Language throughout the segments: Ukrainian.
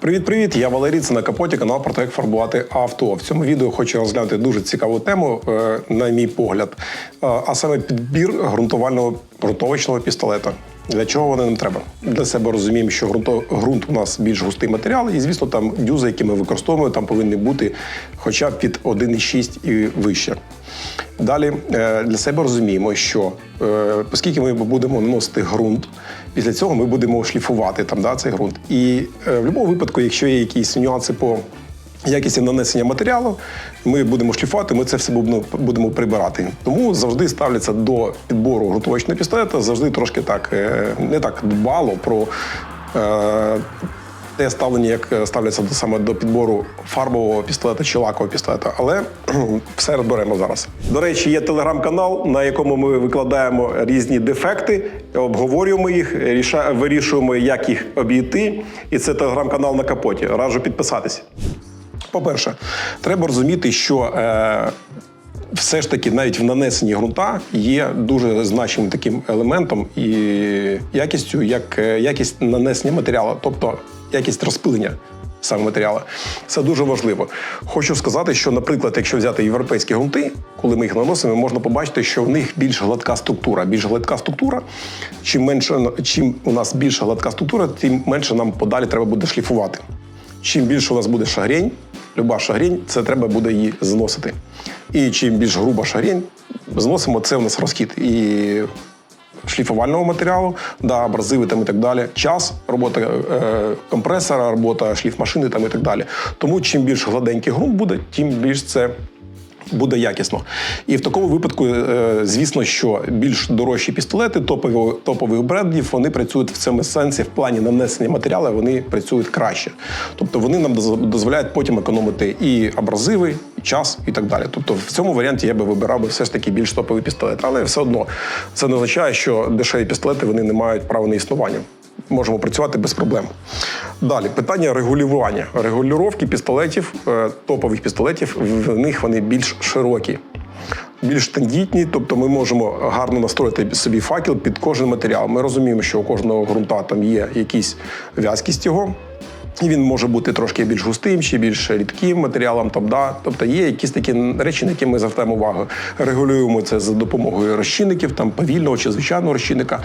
Привіт-привіт! Я Валерій, це на капоті канал про те, як фарбувати авто. В цьому відео хочу розглянути дуже цікаву тему, е, на мій погляд, е, а саме підбір ґрунтувального ґрунтовочного пістолета. Для чого вони нам треба? Для себе розуміємо, що ґрунт у нас більш густий матеріал, і звісно, там дюзи, які ми використовуємо, там повинні бути хоча б від 1,6 і вище. Далі е, для себе розуміємо, що оскільки ми будемо наносити ґрунт, після цього ми будемо шліфувати там, да, цей ґрунт. І е, в будь-якому випадку, якщо є якісь нюанси по якісті нанесення матеріалу, ми будемо шліфувати, ми це все будемо, прибирати. Тому завжди ставляться до підбору грунтовочного пістолета, завжди трошки так е, не так дбало про. е, те ставлення, як е, ставляться саме до підбору фарбового пістолета чи лакового пістолета, але все розберемо зараз. До речі, є телеграм-канал, на якому ми викладаємо різні дефекти, обговорюємо їх, вирішуємо, як їх обійти. І це телеграм-канал на капоті. Раджу підписатись. По-перше, треба розуміти, що е, все ж таки навіть в нанесенні ґрунта є дуже значимим таким елементом і якістю, як е, якість нанесення матеріалу, тобто якість розпилення саме матеріалу. Це дуже важливо. Хочу сказати, що, наприклад, якщо взяти європейські ґрунти, коли ми їх наносимо, можна побачити, що в них більш гладка структура. Більш гладка структура, чим менше чим у нас більша гладка структура, тим менше нам подалі треба буде шліфувати. Чим більше у нас буде шагрень, люба шагрень, це треба буде її зносити. І чим більш груба шагрень, зносимо, це у нас розхід і шліфувального матеріалу, да, абразиви там і так далі. Час, робота е, компресора, робота шліфмашини там і так далі. Тому чим більш гладенький ґрунт буде, тим більш це буде якісно. І в такому випадку, е, звісно, що більш дорожчі пістолети топові, топових брендів, вони працюють в цьому сенсі в плані нанесення матеріалу, вони працюють краще. Тобто вони нам доз- дозволяють потім економити і абразиви, і час, і так далі. Тобто в цьому варіанті я би вибирав би все ж таки більш топовий пістолет. Але все одно це не означає, що дешеві пістолети вони не мають права на існування. Можемо працювати без проблем. Далі питання регулювання. Регулювання пістолетів, е, топових пістолетів, в них вони більш широкі, більш тендітні, тобто ми можемо гарно настроїти собі факел під кожен матеріал. Ми розуміємо, що у кожного ґрунта там є якісь в'язкість його. І він може бути трошки більш густим чи більш рідким матеріалом. Там, да. Тобто є якісь такі речі, на які ми звертаємо увагу. Регулюємо це за допомогою розчинників, там повільного чи звичайного розчинника.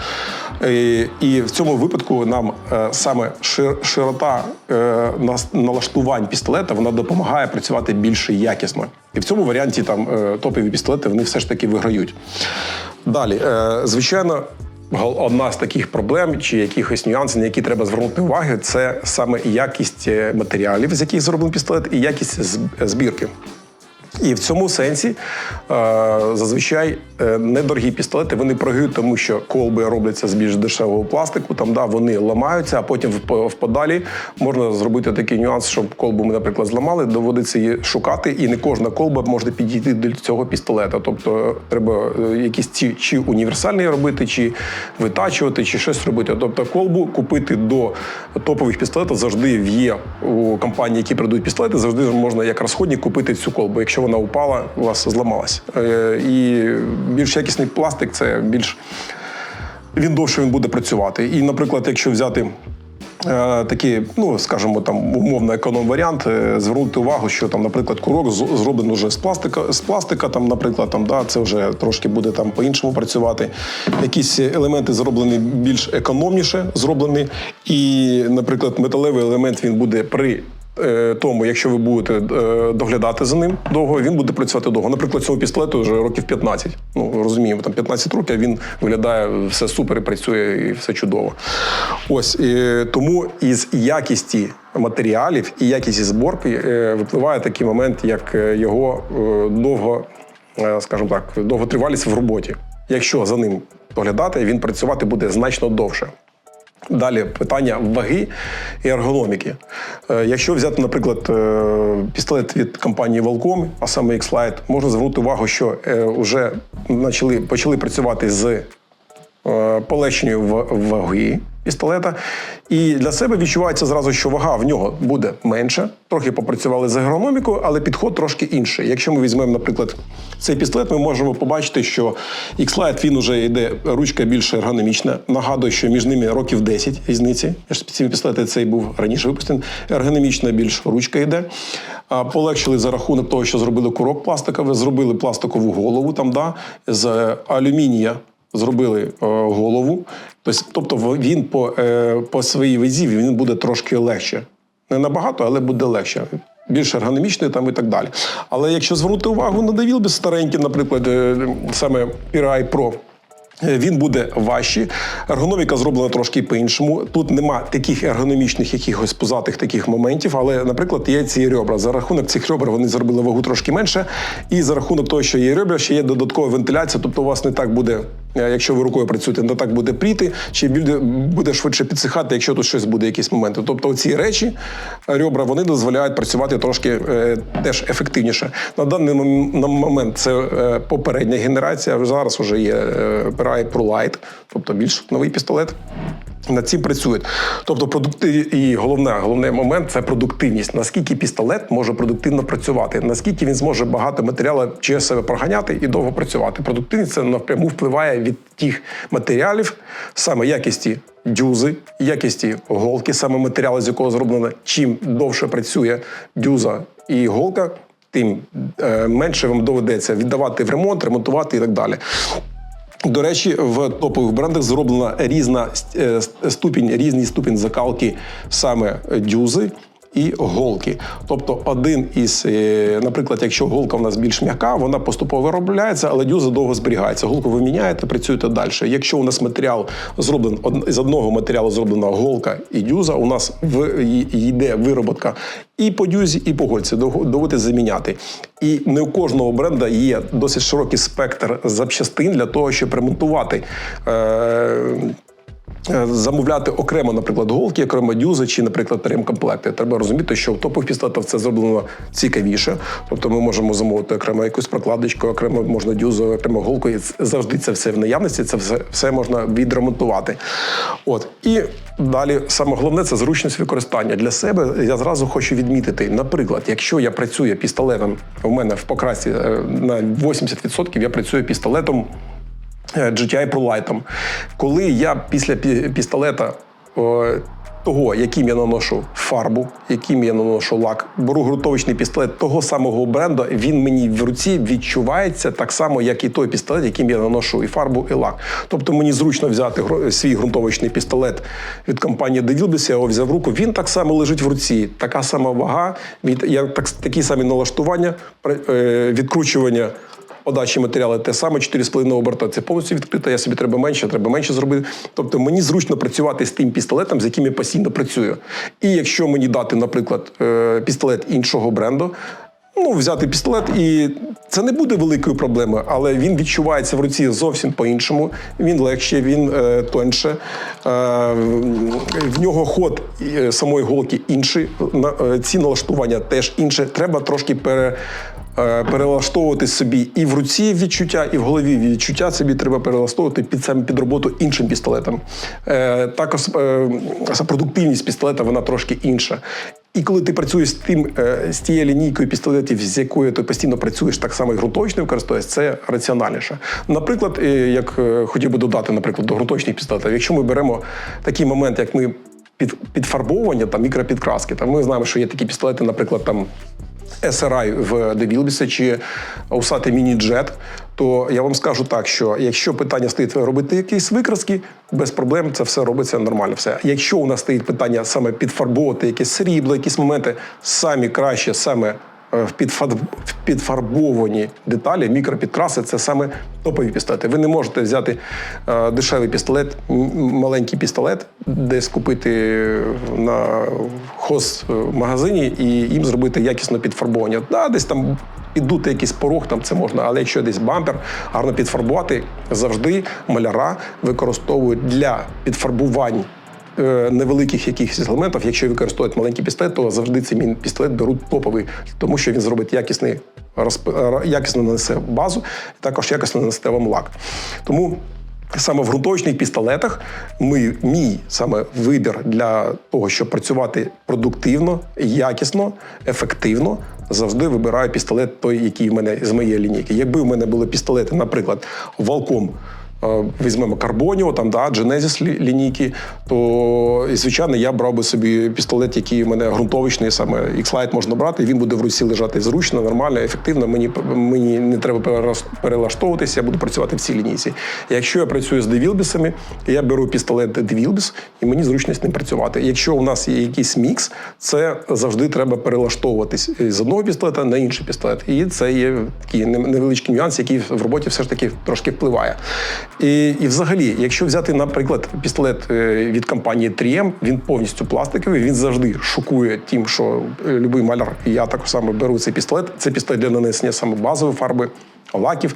Е, І в цьому випадку нам е, саме шир- широта е, налаштувань пістолета вона допомагає працювати більш якісно. І в цьому варіанті там топові пістолети вони все ж таки виграють. Далі, звичайно. Одна з таких проблем чи якихось нюансів, на які треба звернути увагу, це саме якість е, матеріалів, з яких зроблений пістолет, і якість збірки. І в цьому сенсі е, зазвичай е, недорогі пістолети вони програють, тому що колби робляться з більш дешевого пластику, там да, вони ламаються, а потім в, подалі можна зробити такий нюанс, щоб колбу ми, наприклад, зламали, доводиться її шукати, і не кожна колба може підійти до цього пістолета. Тобто треба е, якісь ці чи універсальні робити, чи витачувати, чи щось робити. Тобто колбу купити до топових пістолетів завжди є у компанії, які продають пістолети, завжди можна як розходник купити цю колбу. Якщо вона упала, у вас зламалась. Е, І більш якісний пластик це більш він довше він буде працювати. І, наприклад, якщо взяти. е, Такий, ну скажімо, там умовно економ варіант, е, звернути увагу, що там, наприклад, курок зроблений вже з пластика, з пластика, там, наприклад, там, да, це вже трошки буде там по-іншому працювати. Якісь елементи зроблені більш економніше, зроблені. І, наприклад, металевий елемент він буде при тому, якщо ви будете е, доглядати за ним довго, він буде працювати довго. Наприклад, цього пістолету вже років 15. Ну розуміємо, там 15 років він виглядає все супер і працює і все чудово. Ось е, тому із якісті матеріалів і якісті зборки е, випливає такий момент, як е, його е, довго, е, скажімо так, довготривалість в роботі. Якщо за ним доглядати, він працювати буде значно довше. Далі питання ваги і ергономіки. Е, Якщо взяти, наприклад, е, пістолет від компанії Волком, а саме X-Lite, можна звернути увагу, що вже почали, працювати з е, полегшенню в- ваги пістолета. І для себе відчувається зразу, що вага в нього буде менша. Трохи попрацювали з ергономікою, але підход трошки інший. Якщо ми візьмемо, наприклад, цей пістолет, ми можемо побачити, що X-Lite він уже йде ручка більш ергономічна. Нагадую, що між ними років 10 різниці. Ці пістолети цей був раніше випущений. Ергономічна більш ручка йде. А, Полегшили за рахунок того, що зробили курок пластиковий, зробили пластикову голову там, да, з алюмінія зробили е, голову. Тобто, тобто він по, е, по своїй вазі він буде трошки легше. Не набагато, але буде легше. Більш ергономічний там і так далі. Але якщо звернути увагу на Девілбі старенький, наприклад, е, саме PRI Pro, Він буде важчий. Ергономіка зроблена трошки по-іншому. Тут нема таких ергономічних якихось позатих таких моментів, але, наприклад, є ці ребра. За рахунок цих ребер вони зробили вагу трошки менше. І за рахунок того, що є ребра, ще є додаткова вентиляція. Тобто у вас не так буде, якщо ви рукою працюєте, не так буде пріти, чи буде, швидше підсихати, якщо тут щось буде, якісь моменти. Тобто ці речі, ребра, вони дозволяють працювати трошки е, теж ефективніше. На даний момент це е, попередня генерація. Зараз вже є е, Prai Pro Light, тобто більш новий пістолет. Над цим працюють. Тобто, продукти і головне, головний момент це продуктивність. Наскільки пістолет може продуктивно працювати, наскільки він зможе багато матеріалу через себе проганяти і довго працювати. Продуктивність це напряму впливає від тих матеріалів, саме якісті дюзи, якісті голки, саме матеріали, з якого зроблено. Чим довше працює дюза і голка, тим е, менше вам доведеться віддавати в ремонт, ремонтувати і так далі. До речі, в топових брендах зроблена різна е, ступінь, різний ступінь закалки саме дюзи. І голки. Тобто, один із, е, наприклад, якщо голка у нас більш м'яка, вона поступово виробляється, але дюза довго зберігається. Голку ви міняєте, працюєте далі. Якщо у нас матеріал зроблений з одного матеріалу зроблена голка і дюза, у нас в йде вироботка і по дюзі, і по гольці. Доводиться заміняти. І не у кожного бренда є досить широкий спектр запчастин для того, щоб ремонтувати. Е, Замовляти окремо, наприклад, голки, окремо дюзи чи, наприклад, ремкомплекти. Треба розуміти, що в топових пістолетах це зроблено цікавіше. Тобто ми можемо замовити окремо якусь прокладочку, окремо можна дюзу, окремо голку. І завжди це все в наявності, це все, все можна відремонтувати. От. І далі саме головне це зручність використання. Для себе я зразу хочу відмітити, наприклад, якщо я працюю пістолетом, у мене в покрасі е, на 80% я працюю пістолетом. GTI Pro Lite. Коли я після пі- пістолета того, яким я наношу фарбу, яким я наношу лак, беру ґрунтовочний пістолет того самого бренду, він мені в руці відчувається так само, як і той пістолет, яким я наношу і фарбу, і лак. Тобто мені зручно взяти свій ґрунтовочний пістолет від компанії Devilbis, я його взяв в руку, він так само лежить в руці, така сама вага, від, я, так, такі самі налаштування, е, відкручування подачі матеріалу те саме 4,5 оберта. Це повністю відкрита. Я собі треба менше, треба менше зробити. Тобто мені зручно працювати з тим пістолетом, з яким я постійно працюю. І якщо мені дати, наприклад, е, пістолет іншого бренду. Ну, взяти пістолет, і це не буде великою проблемою, але він відчувається в руці зовсім по-іншому. Він легше, він е, тоньше. Е, в нього ход е, самої голки інший. На, е, ці налаштування теж інше. Треба трошки пере, перелаштовувати собі і в руці відчуття, і в голові відчуття собі треба перелаштовувати під саме під роботу іншим пістолетом. Е, також е, продуктивність пістолета вона трошки інша. І коли ти працюєш з тим е, з тією лінійкою пістолетів, з якою ти постійно працюєш, так само і ґрунтовочним використовуєш, це раціональніше. Наприклад, е, як е, хотів би додати, наприклад, до ґрунтовочних пістолетів, якщо ми беремо такий момент, як ми під підфарбовування та мікропідкраски, там ми знаємо, що є такі пістолети, наприклад, там. SRI в Девілбісі чи усати міні-джет, то я вам скажу так, що якщо питання стоїть робити якісь викраски, без проблем це все робиться нормально. Все. Якщо у нас стоїть питання саме підфарбовувати якісь срібло, якісь моменти, самі краще, саме е, в підфар- підфарбовані деталі, мікропідкраси це саме топові пістолети. Ви не можете взяти е, дешевий пістолет, маленький пістолет, десь купити на хозмагазині і їм зробити якісне підфарбовання. Да, десь там піддути якийсь порог, там це можна, але якщо десь бампер гарно підфарбувати, завжди маляра використовують для підфарбувань е, невеликих якихось елементів. Якщо використовують маленький пістолет, то завжди цей пістолет беруть топовий, тому що він зробить якісний розп... е, якісно нанесе базу, також якісно нанесе вам лак. Тому Саме в ґрунтовочних пістолетах ми, мій саме вибір для того, щоб працювати продуктивно, якісно, ефективно, завжди вибираю пістолет той, який в мене з моєї лінійки. Якби в мене були пістолети, наприклад, Валком. Е, Візьмемо Карбоніо, там да, Genesis лінійки, то звичайно я брав би собі пістолет, який в мене ґрунтовочний, саме X-Lite можна брати. Він буде в руці лежати зручно, нормально, ефективно. Мені мені не треба перелаштовуватися, я буду працювати в цій лінійці. Якщо я працюю з девілбісами, я беру пістолет девілбіс, і мені зручно з ним працювати. Якщо у нас є якийсь мікс, це завжди треба перелаштовуватись з одного пістолета на інший пістолет. І це є такий невеличкий нюанс, який в роботі все ж таки трошки впливає. І, і взагалі, якщо взяти, наприклад, пістолет е, від компанії 3M, він повністю пластиковий, він завжди шокує тим, що е, любий маляр, і я також саме беру цей пістолет. Це пістолет для нанесення саме базової фарби. Лаків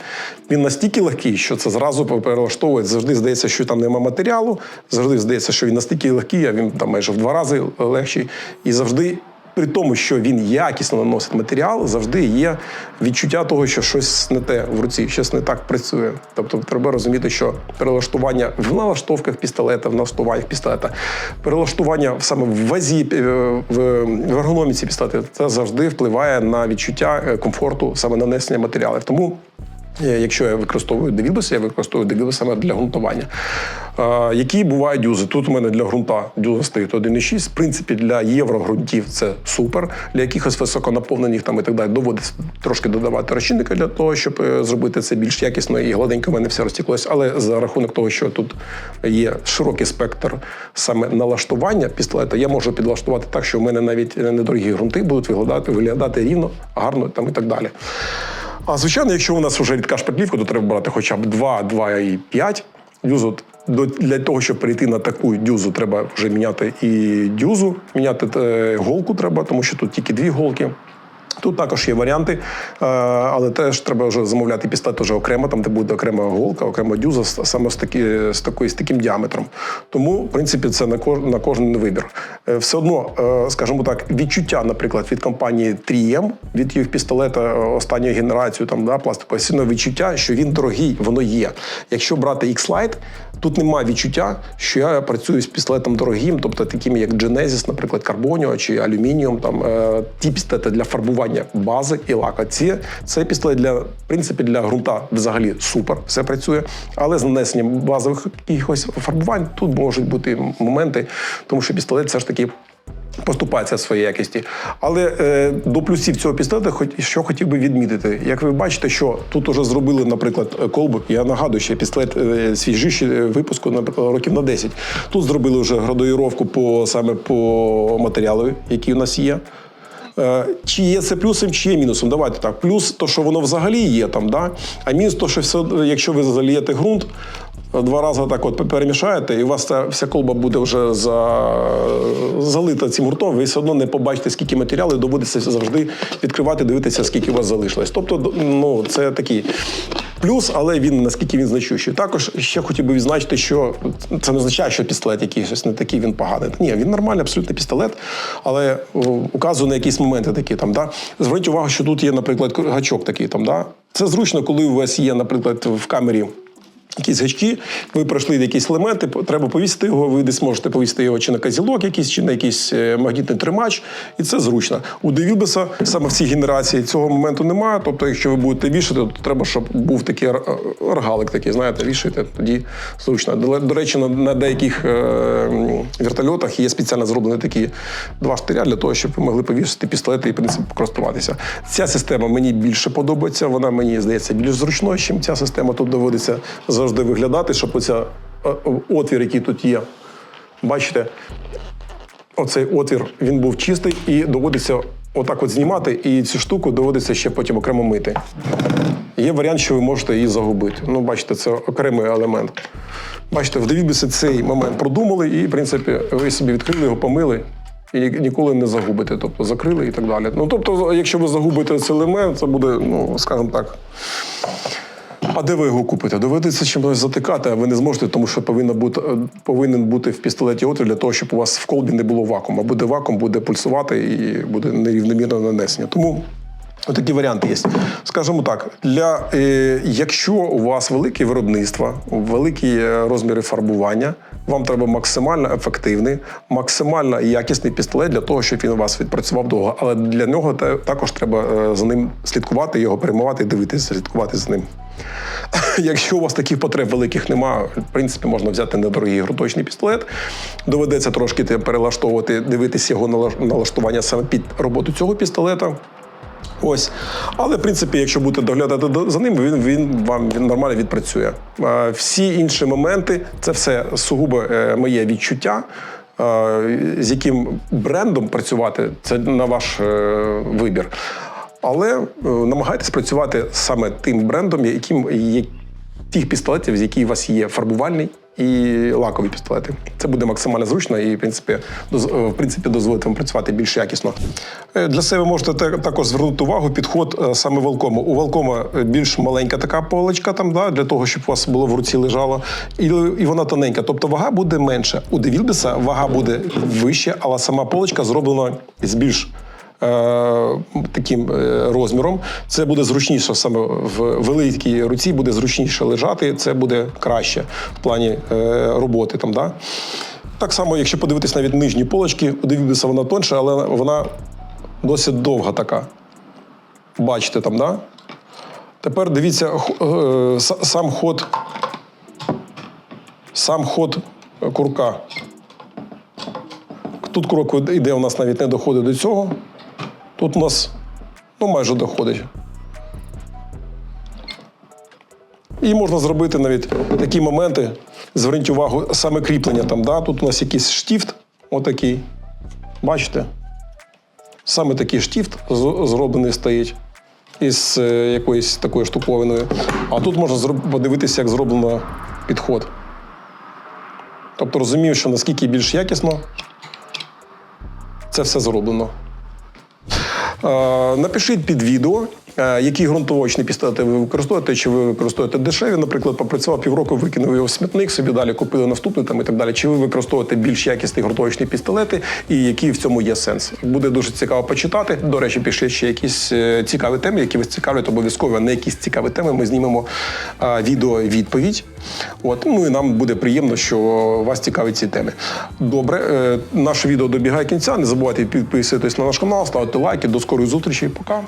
він настільки легкий, що це зразу перелаштовує. Завжди здається, що там нема матеріалу. Завжди здається, що він настільки легкий, а він там майже в два рази легший. І завжди при тому, що він якісно наносить матеріал, завжди є відчуття того, що щось не те в руці, щось не так працює. Тобто треба розуміти, що перелаштування в налаштовках пістолета, в налаштуваннях пістолета, перелаштування саме в вазі, е, в ергономіці пістолета, це завжди впливає на відчуття е, комфорту саме нанесення матеріалів. Тому Якщо я використовую девілбус, я використовую девілбус саме для ґрунтування. Е, які бувають дюзи? Тут у мене для ґрунта дюза стоїть 1,6. В принципі, для єврогрунтів це супер. Для якихось високонаповнених там і так далі доводиться трошки додавати розчинника для того, щоб е, зробити це більш якісно і гладенько в мене все розтіклося. Але за рахунок того, що тут є широкий спектр саме налаштування пістолета, я можу підлаштувати так, що в мене навіть недорогі ґрунти будуть виглядати, виглядати рівно, гарно там і так далі. А звичайно, якщо у нас вже рідка шпаклівка, то треба брати хоча б 2, 2,5 дюзу. Для того, щоб перейти на таку дюзу, треба вже міняти і дюзу, міняти е, голку треба, тому що тут тільки дві голки. Тут також є варіанти, е, але теж треба вже замовляти пістолет вже окремо, там де буде окрема голка, окрема дюза саме з, такі, з, такою, з таким діаметром. Тому, в принципі, це на, кож, на кожен вибір. Е, Все одно, е, скажімо так, відчуття, наприклад, від компанії 3M, від їх пістолета останньої генерації, там, да, пластикового, одно відчуття, що він дорогий, воно є. Якщо брати X-Lite, тут немає відчуття, що я працюю з пістолетом дорогим, тобто таким як Genesis, наприклад, Carbonio чи алюмініум, там ті пістолети для фарбування бази і лака. Ці це пістолет для в принципі для ґрунта взагалі супер, все працює. Але з нанесенням базових якихось фарбувань тут можуть бути моменти, тому що пістолет все ж таки. Поступається в своїй якості. Але е, до плюсів цього пістолета, хоч що хотів би відмітити. Як ви бачите, що тут уже зробили, наприклад, колбу. Я нагадую, що пістолет е, свіжіший е, випуску, наприклад, років на 10. Тут зробили вже градуїровку по саме по матеріалу, який у нас є. Е, Чи є це плюсом, чи є мінусом? Давайте так. Плюс то, що воно взагалі є там, да? а мінус то, що все, якщо ви залієте ґрунт, два рази так от перемішаєте, і у вас ця вся колба буде вже за... залита цим гуртом, ви все одно не побачите, скільки матеріалу, доводиться завжди відкривати, дивитися, скільки у вас залишилось. Тобто, ну, це такий плюс, але він наскільки він значущий. Також ще хотів би відзначити, що це не означає, що пістолет якийсь не такий, він поганий. Ні, він нормальний, абсолютно пістолет, але указує на якісь моменти такі там. Да? Зверніть увагу, що тут є, наприклад, гачок такий там. Да? Це зручно, коли у вас є, наприклад, в камері. Якісь гачки, ви пройшли якісь елементи, треба повісити його. Ви десь можете повісити його чи на казілок, якийсь, чи на якийсь е, магнітний тримач, і це зручно. У Девілбеса саме в цій генерації цього моменту немає. Тобто, якщо ви будете вішати, то треба, щоб був такий р- рогалик, такий, знаєте, вішаєте, тоді зручно. До, речі, на, на деяких е, вертольотах є спеціально зроблені такі два штиря для того, щоб ви могли повісити пістолети і в принципі користуватися. Ця система мені більше подобається. Вона мені здається більш зручною, ніж ця система. Тут доводиться завжди виглядати, щоб оця е, отвір, який тут є. Бачите, оцей отвір він був чистий і доводиться отак от знімати, і цю штуку доводиться ще потім окремо мити. Є варіант, що ви можете її загубити. Ну, бачите, це окремий елемент. Бачите, в Девібісі цей момент продумали, і, в принципі, ви собі відкрили його, помили. І ніколи не загубите, тобто закрили і так далі. Ну тобто, якщо ви загубите цей елемент, це буде, ну скажімо так. А де ви його купите? Доведеться чимось затикати, а ви не зможете, тому що повинна бути, е, повинен бути в пістолеті отвір для того, щоб у вас в колбі не було вакууму. А буде вакуум, буде пульсувати і буде нерівномірне нанесення. Тому Такі варіанти є. Скажімо так, для, е, якщо у вас велике виробництво, великі е, розміри фарбування, вам треба максимально ефективний, максимально якісний пістолет для того, щоб він у вас відпрацював довго. Але для нього також треба е, за ним слідкувати, його переймувати, дивитися, слідкувати за ним. Якщо у вас таких потреб великих немає, в принципі, можна взяти недорогий груточний пістолет. Доведеться трошки перелаштовувати, дивитися його налаштування саме під роботу цього пістолета. Ось. Але, в принципі, якщо будете доглядати за ним, він, він вам він нормально відпрацює. Всі інші моменти це все сугубо е, моє відчуття. З яким брендом працювати, це на ваш е, вибір. Але е, намагайтесь працювати саме тим брендом, яким є тих пістолетів, з які у вас є фарбувальний і лакові пістолети. Це буде максимально зручно і, в принципі, доз- е, в принципі дозволить вам працювати більш якісно. Е, Для себе можете те- також звернути увагу підход саме Велкому. У Велкома більш маленька така полочка, там, да, для того, щоб у вас було в руці лежало, і, і вона тоненька. Тобто вага буде менша. У Девілбіса вага буде вища, але сама полочка зроблена з більш таким е, розміром. Це буде зручніше саме в великій руці, буде зручніше лежати, це буде краще в плані е, роботи. Там, да? Так само, якщо подивитись навіть нижні полочки, у вона тонша, але вона досить довга така. Бачите там, да? Тепер дивіться е, сам ход, сам ход курка. Тут крок іде, у нас навіть не доходить до цього. Тут у нас ну, майже доходить. І можна зробити навіть такі моменти. Зверніть увагу, саме кріплення там. Да? Тут у нас якийсь штіфт, отакий. Бачите? Саме такий штіфт зроблений стоїть із е, якоюсь такою штуковиною. А тут можна подивитися, як зроблено підход. Тобто розумію, що наскільки більш якісно це все зроблено. Е, Напишіть під відео, які ґрунтовочні пістолети ви використовуєте, чи ви використовуєте дешеві, наприклад, попрацював півроку, викинув його в смітник, собі далі купили наступний там і так далі. Чи ви використовуєте більш якісні ґрунтовочні пістолети, і який в цьому є сенс? Буде дуже цікаво почитати. До речі, пишіть ще якісь е, цікаві теми, які вас цікавлять, обов'язково на якісь цікаві теми. Ми знімемо е, відео відповідь. От ну і нам буде приємно, що вас цікавить ці теми. Добре, е, наше відео добігає кінця. Не забувайте підписуватись на наш канал, ставити лайки. До скорої зустрічі. Пока.